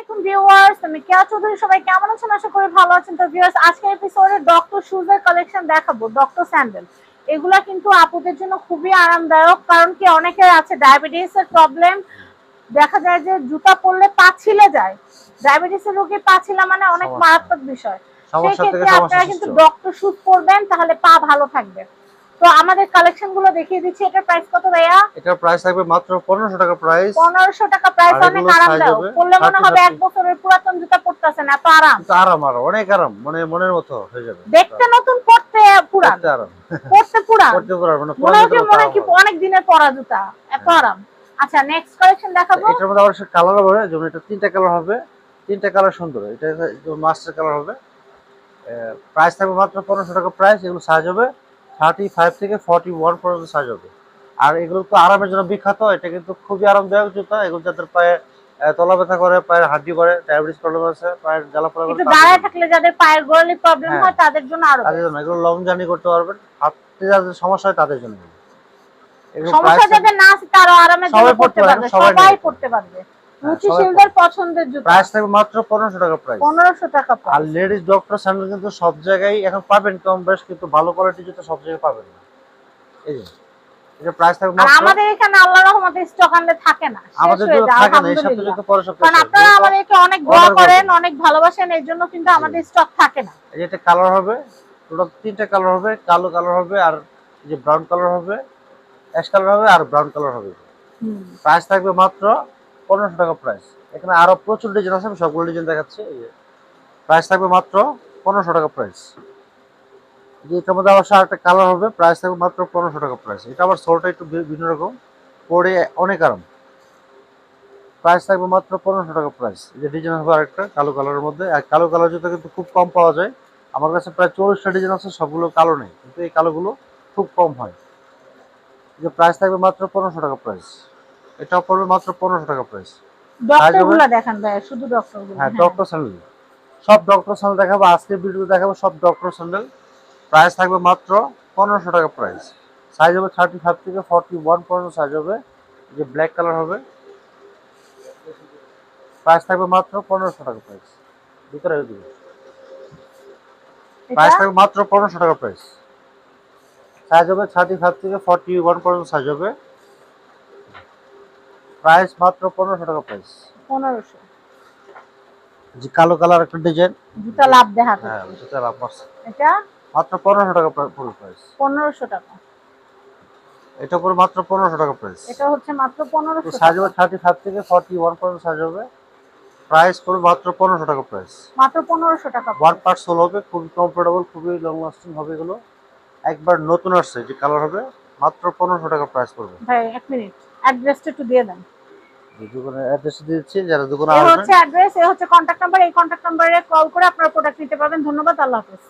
আলাইকুম ভিউয়ার্স আমি কেয়া চৌধুরী সবাই কেমন আছেন? আশা করি ভালো আছেন। তো ভিউয়ার্স আজকের এপিসোডে ডক্টর শুজের কালেকশন দেখাবো ডক্টর স্যান্ডেল এগুলা কিন্তু আপুদের জন্য খুবই আরামদায়ক কারণ কি অনেকের আছে ডায়াবেটিস এর প্রবলেম দেখা যায় যে জুতা পরলে পা ছিলে যায়। ডায়াবেটিস এর রোগী পা ছিলা মানে অনেক মারাত্মক বিষয়। সেই সমস্যা থেকে ক্ষেত্রে সমস্যা আপনারা কিন্তু ডক্টর শুজ পরবেন তাহলে পা ভালো থাকবে। তো আমাদের কালেকশনগুলো দেখিয়ে দিচ্ছি। এটার প্রাইস কত ভাইয়া? এটার প্রাইস থাকবে মাত্র পনেরোশো টাকা প্রাইস পনেরোশো টাকা প্রাইস অনেক আরামদায়ক পরলে মনে হবে এক বছরের পুরাতন জুতা পরতেছেন এত আরাম। কিন্তু আরাম আরাম অনেক আরাম মানে মনের মতো হয়ে যাবে। দেখতে নতুন পড়তে পুরান। পড়তে পুরান। পড়তে পারবে মানে মনে কি মনে কি অনেক দিনের পরা জুতা এত হ্যাঁ। আরাম। আচ্ছা নেক্সট কালেকশন দেখাবো। এটার মধ্যে আবার কালার হবে যেমন এটা তিনটা কালার হবে। তিনটা কালার সুন্দর এটা মাস্টার কালার হবে। প্রাইস থাকবে মাত্র পনেরোশো টাকা প্রাইস এগুলো সাইজ হবে। থার্টি ফাইভ থেকে ফর্টি ওয়ান পর্যন্ত সাইজ হবে। আর এগুলো তো আরামের জন্য বিখ্যাত এটা কিন্তু খুবই আরামদায়ক জুতা। এগুলো যাদের পায়ে তলা ব্যথা করে পায়ের হাড্ডি করে ডায়াবেটিস প্রবলেম আছে পায়ের জ্বালা পোড়া করে দাঁড়ায় থাকলে যাদের পায়ের গোড়ালি প্রবলেম হ্যাঁ। হয় তাদের জন্য আরও তাদের জন্য। এগুলো লং জার্নি করতে পারবেন। হাঁটতে যাদের সমস্যা হয় তাদের জন্য। সমস্যা যাদের না আছে তারা আরামের জন্য পড়তে পারবে সবাই পড়তে পারবে। হ্যাঁ, রুচি পছন্দের জুতা। প্রাইস থাকবে মাত্র পনেরোশো টাকা প্রাইস পনেরোশো টাকা আর লেডিস ডক্টর স্যান্ডেল কিন্তু সব জায়গায় এখন পাবেন কম বেশ কিন্তু ভালো কোয়ালিটি জুতো সব জায়গায় পাবেন না। এই যে এটা প্রাইস থাকবে মাত্র আমাদের এখানে আল্লাহ রহমতে স্টক আনলে থাকে না আমাদের জন্য থাকে না এই সপ্তাহে আলহামদুলিল্লাহ। জুতো সপ্তাহে কারণ আপনারা আমাদেরকে অনেক দোয়া করেন অনেক ভালোবাসেন এর জন্য কিন্তু আমাদের স্টক থাকে না। এটা কালার হবে টোটাল তিনটা কালার হবে কালো কালার হবে আর যে ব্রাউন কালার হবে অ্যাশ কালার হবে আর ব্রাউন কালার হবে। প্রাইস থাকবে মাত্র পনেরোশো টাকা প্রাইস এখানে আরও প্রচুর ডিজাইন আছে, আমি সবগুলো ডিজাইন দেখাচ্ছি। প্রাইস থাকবে মাত্র পনেরোশো টাকা প্রাইস এটার মধ্যে অবশ্য আরেকটা কালার হবে প্রাইস থাকবে মাত্র পনেরোশো টাকা প্রাইস এটা আবার সোলটা একটু ভি- ভিন্ন রকম, পরে অনেক আরাম। প্রাইস থাকবে মাত্র পনেরোশো টাকা প্রাইস যে ডিজাইন হবে আরেকটা কালো কালারের মধ্যে। আর কালো কালার জুতো কিন্তু খুব কম পাওয়া যায়। আমার কাছে প্রায় চল্লিশটা ডিজাইন আছে, সবগুলো কালো নেই। কিন্তু এই কালোগুলো খুব কম হয়। যে প্রাইস থাকবে মাত্র পনেরোশো টাকা প্রাইস এটাও পড়বে মাত্র পনেরোশো টাকা প্রাইস ডক্টর দেখান ভাই শুধু ডক্টরগুলো হ্যাঁ। Doctor sandal. সব ডক্টর স্যান্ডেল দেখাবো আজকে ভিডিও দেখাবো সব ডক্টর স্যান্ডেল। প্রাইস থাকবে মাত্র পনেরোশো টাকা প্রাইস সাইজ হবে থার্টি ফাইভ থেকে ফর্টি ওয়ান পর্যন্ত সাইজ হবে যে ব্ল্যাক কালার হবে। প্রাইস থাকবে মাত্র পনেরোশো টাকা প্রাইস ভিতরে দিবে প্রাইস থাকবে মাত্র পনেরোশো টাকা প্রাইস সাইজ হবে থার্টি ফাইভ থেকে ফর্টি ওয়ান পর্যন্ত সাইজ হবে। প্রাইস মাত্র পনেরোশো টাকা প্রাইস পনেরোশো। যে কালো কালার একটা ডিজাইন জুতা লাভ দেখাতে। হ্যাঁ সেটা লাভ মারছে। এটা? মাত্র পনেরোশো টাকা ফুল প্রাইস পনেরোশো টাকা। এটা পুরো মাত্র পনেরোশো টাকা প্রাইস এটা হচ্ছে মাত্র পনেরোশো সাইজ হবে থার্টি ফাইভ থেকে ফর্টি ওয়ান পর্যন্ত সাইজ হবে। প্রাইস পড়বে মাত্র পনেরোশো টাকা প্রাইস মাত্র পনেরোশো টাকা। ওয়ান পার্ট সোল হবে খুবই কমফোর্টেবল খুবই লং লাস্টিং হবে এগুলো। একবার নতুন আসছে যে কালার হবে মাত্র পনেরোশো টাকা প্রাইস পড়বে। ভাই এক মিনিট অ্যাড্রেসটা একটু দিয়ে দেন। দোকানের অ্যাড্রেস দিচ্ছি যারা দোকানে এই হচ্ছে অ্যাড্রেস এই হচ্ছে কন্ট্যাক্ট নাম্বার এই কন্ট্যাক্ট নাম্বারে কল করে আপনারা প্রোডাক্ট নিতে পারবেন। ধন্যবাদ আল্লাহ হাফেজ।